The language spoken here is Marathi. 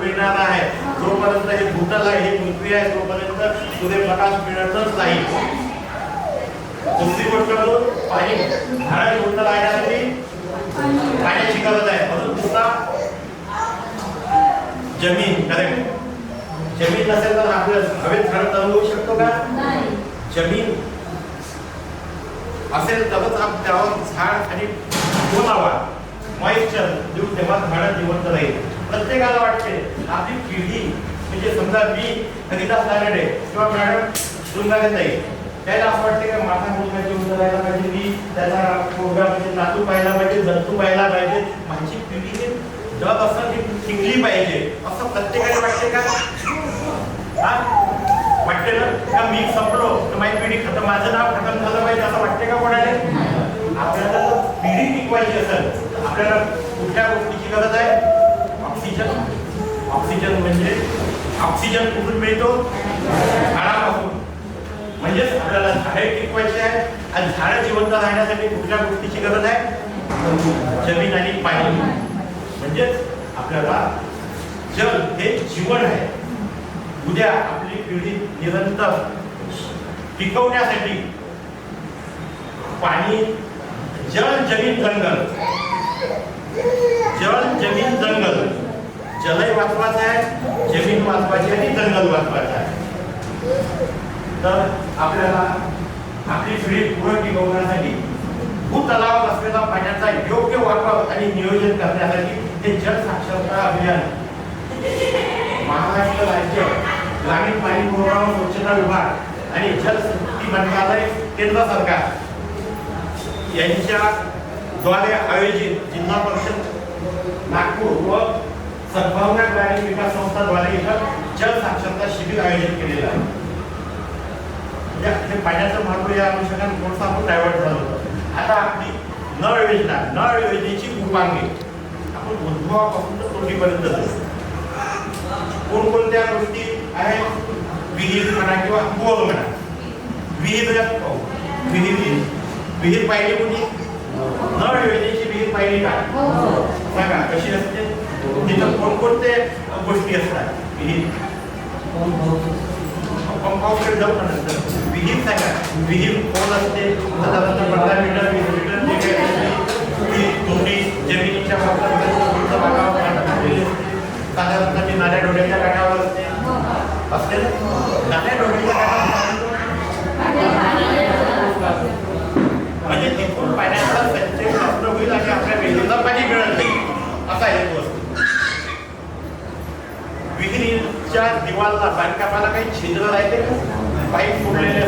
मिळणार आहे. जोपर्यंत हे भूतल आहे हे पृथ्वी आहे तोपर्यंत सूर्यप्रकाश मिळतच नाही. दुसरी गोष्ट पाणी. झाडाचे भूतल राहण्यासाठी पाण्याची गरज आहे. म्हणून पुन्हा जमीन करेक्ट जमीन नसेल तर आपलं हवेत झाड तरंगवू शकतो का? जमीन असेल तरच आप त्यावर झाड आणि बोलावा मॉइश्चर देऊ तेव्हा झाड जिवंत राहील. प्रत्येकाला वाटते आपली पिढी म्हणजे समजा मी हरिदास दानडे किंवा मॅडम शृंगारे त्याला असं वाटते का माझा मुलगा उतरायला पाहिजे मी त्याचा मुलगा म्हणजे नातू पाहायला पाहिजे जंतू पाहायला पाहिजे माझी पिढी हे जग असं ती टिकली पाहिजे असं प्रत्येकाला वाटते का? वाटते ना? का मी संपलो तर माझी पिढी खतम माझं नाव खतम झालं पाहिजे असं वाटते का कोणाला? आपल्याला पिढी टिकवायची असेल तर आपल्याला कुठल्या गोष्टीची गरज आहे? ऑक्सिजन म्हणजे ऑक्सिजन कुठून मिळतो? झाडापासून. म्हणजेच आपल्याला झाडे टिकवायची आहे आणि झाडं जिवंत राहण्यासाठी कुठल्या गोष्टीची गरज आहे? जमीन आणि पाणी. म्हणजेच आपल्याला जल हे जीवन आहे. उद्या आपली पिढी निरंतर टिकवण्यासाठी पाणी जल जमीन जंगल. जल जमीन जंगल. जलय वाचवायचं आहे जमीन वाचवायची आणि जंगल वाचवायचं आहे. तर आपल्याला आपली पिढी पुढे टिकवण्यासाठी भूतलावर असलेला पाण्याचा योग्य वापर आणि नियोजन करण्यासाठी हे जल साक्षरता अभियान महाराष्ट्र राज्य ग्रामीण पाणी पुरवठा स्वच्छता विभाग आणि जलशक्ती मंत्रालय केंद्र सरकार यांच्या द्वारे आयोजित जिल्हा परिषद नागपूर व सद्भावना ग्रामीण विकास संस्थाद्वारे इथं जल साक्षरता शिबिर आयोजित केलेलं आहे. म्हणजे हे पाण्याचं महत्त्व या अनुषंगाने थोडंसं आपण डायव्हर्ट झालं होतं. आता आपली नळ योजना नळ योजनेची उपांगी. आपण उद्भवापासून तर तोडीपर्यंत जाऊ. कोणकोणत्या गोष्टी आहेत? विहीर म्हणा किंवा बोर म्हणा. विहीर पाहू. विहीर विहीर पाहिली कोणी? नळ योजनेची विहीर पाहिली का? सांगा कशी असते? तिथं कोणकोणते गोष्टी असतात विहीर कंपाऊंडकडे जाऊ ना नंतर विहीर सांगा विहीर कोण असते साधारणतः पंधरा मीटर वीस मीटर जे काही असते जमिनीच्या भागावर साधारणतः ती नाल्या डोळ्याच्या काठावर असते असते ना? नाल्या डोळ्याच्या काठावर म्हणजे तिथून पाण्याचा संचय प्राप्त होईल आणि आपल्या विहिरीला पाणी मिळत नाही असा हेतू असतो च्या दिवालला बांधकामाला काही छिद्र राहते का? पाईप फुटलेले